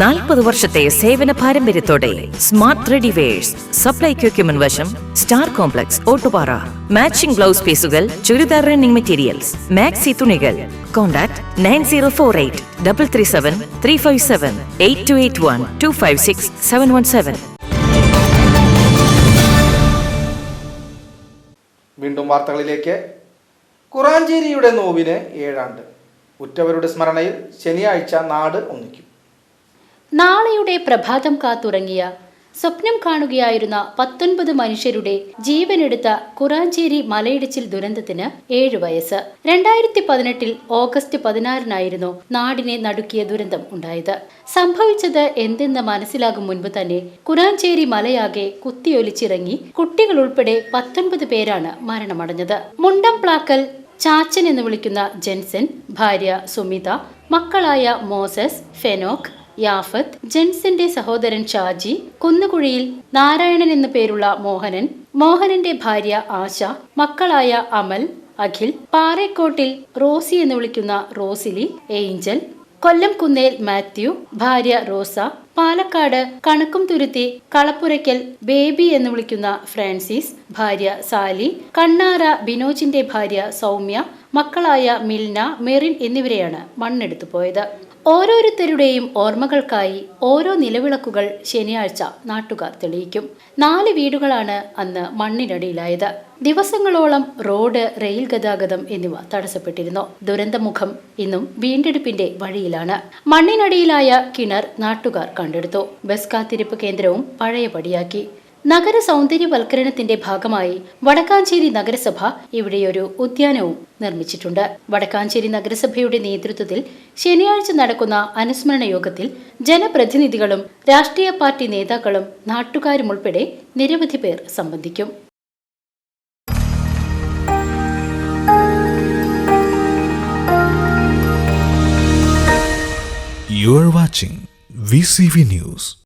നാൽപ്പത് വർഷത്തെ സേവന പാരമ്പര്യത്തോടെ സ്മാർട്ട് റെഡിവേഴ്സ് സപ്ലൈ എക്യുപ്മെന്റ് വശം star complex Ottupara. Matching blouse പീസുകൾ ചുരിദാർ റണ്ണിംഗ് മെറ്റീരിയൽസ്. മാക്സി തുണികൾ. Contact nine zero four eight double three seven three five seven eight two eight one two five six seven one seven. വീണ്ടും വാർത്തകളിലേക്ക്. കുറാഞ്ചേരിയുടെ നോവിന് ഏഴാണ്ട്. ഉറ്റവരുടെ സ്മരണയിൽ ശനിയാഴ്ച നാട് ഒന്നിക്കും. നാളെയുടെ പ്രഭാതം കാത്തുറങ്ങിയ സ്വപ്നം കാണുകയായിരുന്ന പത്തൊൻപത് മനുഷ്യരുടെ ജീവനെടുത്ത കുറാഞ്ചേരി മലയിടിച്ചിൽ ദുരന്തത്തിന് ഏഴ് വയസ്സ്. രണ്ടായിരത്തി പതിനെട്ടിൽ ഓഗസ്റ്റ് പതിനാറിനായിരുന്നു നാടിനെ നടുക്കിയ ദുരന്തം ഉണ്ടായത്. സംഭവിച്ചത് എന്തെന്ന് മനസ്സിലാകും മുൻപ് തന്നെ കുറാഞ്ചേരി മലയാകെ കുത്തിയൊലിച്ചിറങ്ങി കുട്ടികൾ ഉൾപ്പെടെ പത്തൊൻപത് പേരാണ് മരണമടഞ്ഞത്. മുണ്ടം പ്ലാക്കൽ ചാച്ചൻ എന്ന് വിളിക്കുന്ന ജെൻസൻ ഭാര്യ സുമിത മക്കളായ മോസസ് ഫെനോക്ക് യാഫത്ത് ജെൻസന്റെ സഹോദരൻ ഷാജി കുന്നുകുഴിയിൽ നാരായണൻ എന്നു പേരുള്ള മോഹനൻ മോഹനന്റെ ഭാര്യ ആശ മക്കളായ അമൽ അഖിൽ പാറേക്കോട്ടിൽ റോസി എന്ന് വിളിക്കുന്ന റോസിലി ഏഞ്ചൽ കൊല്ലം കുന്നേൽ മാത്യു ഭാര്യ റോസ പാലക്കാട് കണക്കും തുരുത്തി കളപ്പുരയ്ക്കൽ ബേബി എന്ന് വിളിക്കുന്ന ഫ്രാൻസിസ് ഭാര്യ സാലി കണ്ണാറ ബിനോജിന്റെ ഭാര്യ സൗമ്യ മക്കളായ മിൽന മെറിൻ എന്നിവരെയാണ് മണ്ണെടുത്തു പോയത്. ഓരോരുത്തരുടെയും ഓർമ്മകൾക്കായി ഓരോ നിലവിളക്കുകൾ ശനിയാഴ്ച നാട്ടുകാർ തെളിയിക്കും. നാല് വീടുകളാണ് അന്ന് മണ്ണിനടിയിലായത്. ദിവസങ്ങളോളം റോഡ് റെയിൽ ഗതാഗതം എന്നിവ തടസ്സപ്പെട്ടിരുന്നു. ദുരന്തമുഖം ഇന്നും വീണ്ടെടുപ്പിന്റെ വഴിയിലാണ്. മണ്ണിനടിയിലായ കിണർ നാട്ടുകാർ കണ്ടെടുത്തു. ബസ് കാത്തിരിപ്പ് കേന്ദ്രവും പഴയപടിയാക്കി. നഗര സൗന്ദര്യവൽക്കരണത്തിന്റെ ഭാഗമായി വടക്കാഞ്ചേരി നഗരസഭ ഇവിടെയൊരു ഉദ്യാനവും നിർമ്മിച്ചിട്ടുണ്ട് വടക്കാഞ്ചേരി നഗരസഭയുടെ നേതൃത്വത്തിൽ ശനിയാഴ്ച നടക്കുന്ന അനുസ്മരണ യോഗത്തിൽ ജനപ്രതിനിധികളും രാഷ്ട്രീയ പാർട്ടി നേതാക്കളും നാട്ടുകാരും ഉൾപ്പെടെ നിരവധി പേർ സംബന്ധിക്കും You are watching VCV News.